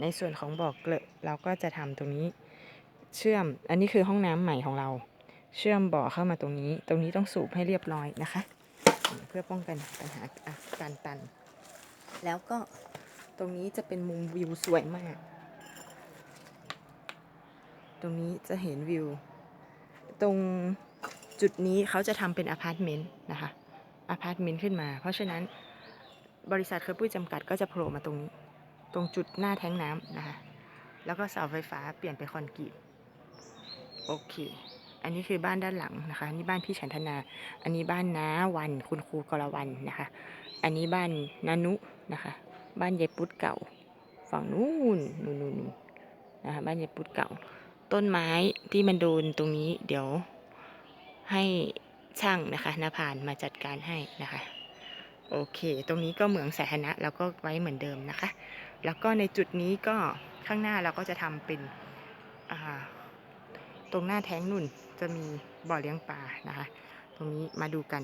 ในส่วนของบ่อเกลอะเราก็จะทำตรงนี้เชื่อม อันนี้คือห้องน้ำใหม่ของเรา เชื่อมบ่อเข้ามาตรงนี้ ตรงนี้ต้องสูบให้เรียบร้อยนะคะ เพื่อป้องกันปัญหาการตัน แล้วก็ตรงนี้จะเป็นมุมวิวสวยมาก ตรงนี้จะเห็นวิว ตรงจุดนี้เขาจะทำเป็นอพาร์ตเมนต์นะคะ อพาร์ตเมนต์ขึ้นมา เพราะฉะนั้นบริษัทเคอร์ปุ้ยจำกัดก็จะโผล่มาตรงนี้ ตรงจุดหน้าแท้งน้ำนะคะ แล้วก็เสาไฟฟ้าเปลี่ยนเป็นคอนกรีตโอเค อันนี้คือบ้านด้านหลังนะคะ นี่บ้านพี่ฉันทนา อันนี้บ้านน้าวัน คุณครูกรวันนะคะ อันนี้บ้านนานุนะคะ บ้านยายปุ๊ดเก่า ฝั่งนู้นนู่นนู่นนะคะ บ้านยายปุ๊ดเก่า ต้นไม้ที่มันโดนตรงนี้ เดี๋ยวให้ช่างนะคะนาพานมาจัดการให้นะคะ โอเค ตรงนี้ก็เหมืองสาธารณะเราก็ไว้เหมือนเดิมนะคะ แล้วก็ในจุดนี้ก็ข้างหน้าเราก็จะทำเป็นตรงหน้าแท้งนุ่นจะมีบ่อเลี้ยงปลานะคะ ตรงนี้มาดูกัน